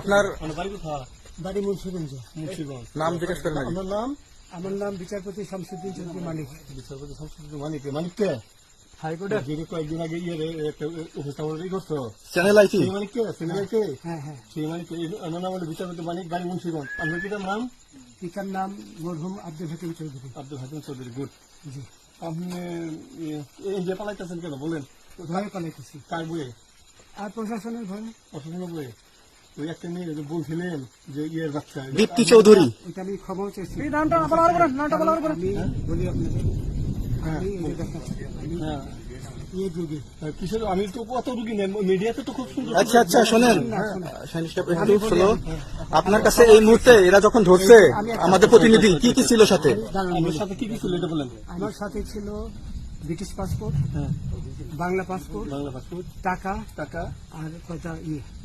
আপনার বাড়ি মুন্সিগঞ্জ। মুন্সিগঞ্জ। নাম জিজ্ঞেস করেন। আপনার নাম আমার নাম বিচারপতি শামসুদ্দিন চৌধুরী মানিক। বিচারপতি সংস্কৃতি মানিক। হাইকোর্টের যে কয়েকদিন আগে ইয়ে উপস্থাপন করছ চ্যানেল সেই সিনেমাকে হ্যাঁ হ্যাঁ সেই মানিক আমার নাম হলো বিচারপতি মানিক বাড়ি মুন্সিগঞ্জ। আপনার পিতার নাম? পিতার নাম মরহুম আব্দুল হাকিম চৌধুরী। আব্দুল হাকিম চৌধুরী গুড। জি। আপনি এই যে পালাইতেছেন কেন? বলেন। ভয়ে পালাইতেছি। কার বইয়ে? আর প্রশাসনের ভয়ে। অসুবিধা বইয়ে? ওই একটা মেয়ে যে বলছিলেন যে ইয়ের বাচ্চা দীপ্তি চৌধুরী। ওইটা আমি নামটা নামটা বলা হবে বলি আপনাকে আমি হ্যাঁ। আমি তো কত রুগী মিডিয়াতে তো খুব সুন্দর। আচ্ছা আচ্ছা শোনেন। স্লো আপনার কাছে এই মুহূর্তে এরা যখন ধরছে আমাদের প্রতিনিধি কি কি ছিল সাথে? আমার সাথে কি কি ছিল এটা বলেন। আমার সাথে ছিল ব্রিটিশ পাসপোর্ট হ্যাঁ। Bangla passport Bangla passport. টাকা টাকা। আর কটা ইয়ে।